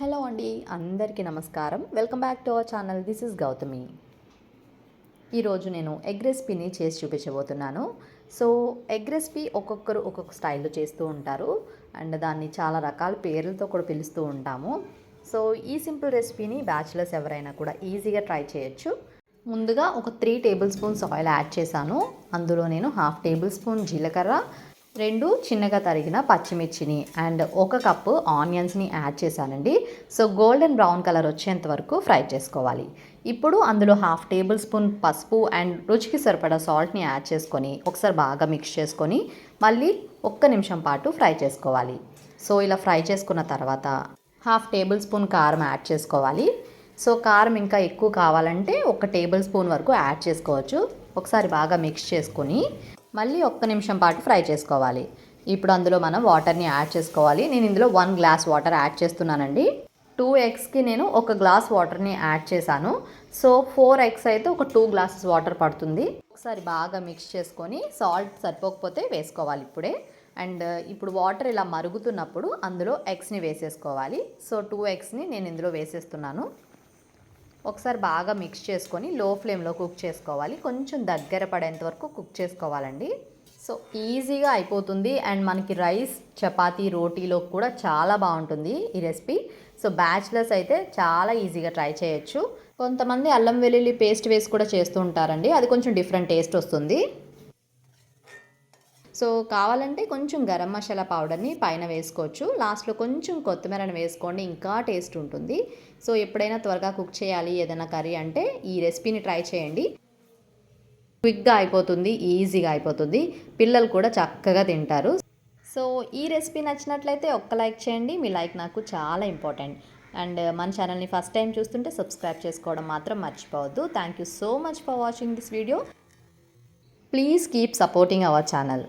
Hello అండి అందరికీ నమస్కారం. Welcome back to our channel. This is Gautami. ఈరోజు నేను ఎగ్ రెసిపీని చేసి చూపించబోతున్నాను. సో ఎగ్ రెసిపీ ఒక్కొక్కరు ఒక్కొక్క స్టైల్లో చేస్తూ ఉంటారు. అండ్ దాన్ని చాలా రకాల పేర్లతో కూడా పిలుస్తూ ఉంటాము. సో ఈ సింపుల్ రెసిపీని బ్యాచిలర్స్ ఎవరైనా కూడా ఈజీగా ట్రై చేయొచ్చు. ముందుగా ఒక three tablespoons oil add చేశాను. అందులో నేను హాఫ్ టేబుల్ స్పూన్ జీలకర్ర రెండు చిన్నగా తరిగిన పచ్చిమిర్చిని అండ్ ఒక కప్పు ఆనియన్స్ని యాడ్ చేశానండి. సో గోల్డెన్ బ్రౌన్ కలర్ వచ్చేంత వరకు ఫ్రై చేసుకోవాలి. ఇప్పుడు అందులో హాఫ్ టేబుల్ స్పూన్ పసుపు అండ్ రుచికి సరిపడా సాల్ట్ని యాడ్ చేసుకొని ఒకసారి బాగా మిక్స్ చేసుకొని మళ్ళీ ఒక్క నిమిషం పాటు ఫ్రై చేసుకోవాలి. సో ఇలా ఫ్రై చేసుకున్న తర్వాత హాఫ్ టేబుల్ స్పూన్ కారం యాడ్ చేసుకోవాలి. సో కారం ఇంకా ఎక్కువ కావాలంటే ఒక టేబుల్ స్పూన్ వరకు యాడ్ చేసుకోవచ్చు. ఒకసారి బాగా మిక్స్ చేసుకొని మళ్ళీ ఒక్క నిమిషం పాటు ఫ్రై చేసుకోవాలి. ఇప్పుడు అందులో మనం వాటర్ని యాడ్ చేసుకోవాలి. నేను ఇందులో వన్ గ్లాస్ వాటర్ యాడ్ చేస్తున్నానండి. టూ ఎగ్స్కి నేను ఒక గ్లాస్ వాటర్ని యాడ్ చేశాను. సో ఫోర్ ఎగ్స్ అయితే ఒక టూ గ్లాసెస్ వాటర్ పడుతుంది. ఒకసారి బాగా మిక్స్ చేసుకొని సాల్ట్ సరిపోకపోతే వేసుకోవాలి ఇప్పుడే. అండ్ ఇప్పుడు వాటర్ ఇలా మరుగుతున్నప్పుడు అందులో ఎగ్స్ని వేసేసుకోవాలి. సో టూ ఎగ్స్ని నేను ఇందులో వేసేస్తున్నాను. ఒకసారి బాగా మిక్స్ చేసుకొని లో ఫ్లేమ్లో కుక్ చేసుకోవాలి. కొంచెం దగ్గర పడేంత వరకు కుక్ చేసుకోవాలండి. సో ఈజీగా అయిపోతుంది. అండ్ మనకి రైస్ చపాతీ రోటీలో కూడా చాలా బాగుంటుంది ఈ రెసిపీ సో బ్యాచిలర్స్ అయితే చాలా ఈజీగా ట్రై చేయొచ్చు. కొంతమంది అల్లం వెల్లుల్లి పేస్ట్ వేసి కూడా చేస్తూ ఉంటారండి. అది కొంచెం డిఫరెంట్ టేస్ట్ వస్తుంది. సో కావాలంటే కొంచెం గరం మసాలా పౌడర్ని పైన వేసుకోవచ్చు. లాస్ట్లో కొంచెం కొత్తిమీరని వేసుకోండి ఇంకా టేస్ట్ ఉంటుంది. సో ఎప్పుడైనా త్వరగా కుక్ చేయాలి ఏదైనా కర్రీ అంటే ఈ రెసిపీని ట్రై చేయండి. క్విక్గా అయిపోతుంది ఈజీగా అయిపోతుంది. పిల్లలు కూడా చక్కగా తింటారు. సో ఈ రెసిపీ నచ్చినట్లయితే ఒక్క లైక్ చేయండి. మీ లైక్ నాకు చాలా ఇంపార్టెంట్. అండ్ మన ఛానల్ని ఫస్ట్ టైం చూస్తుంటే సబ్స్క్రైబ్ చేసుకోవడం మాత్రం మర్చిపోవద్దు. Thank you so much for watching this video. Please keep supporting our channel.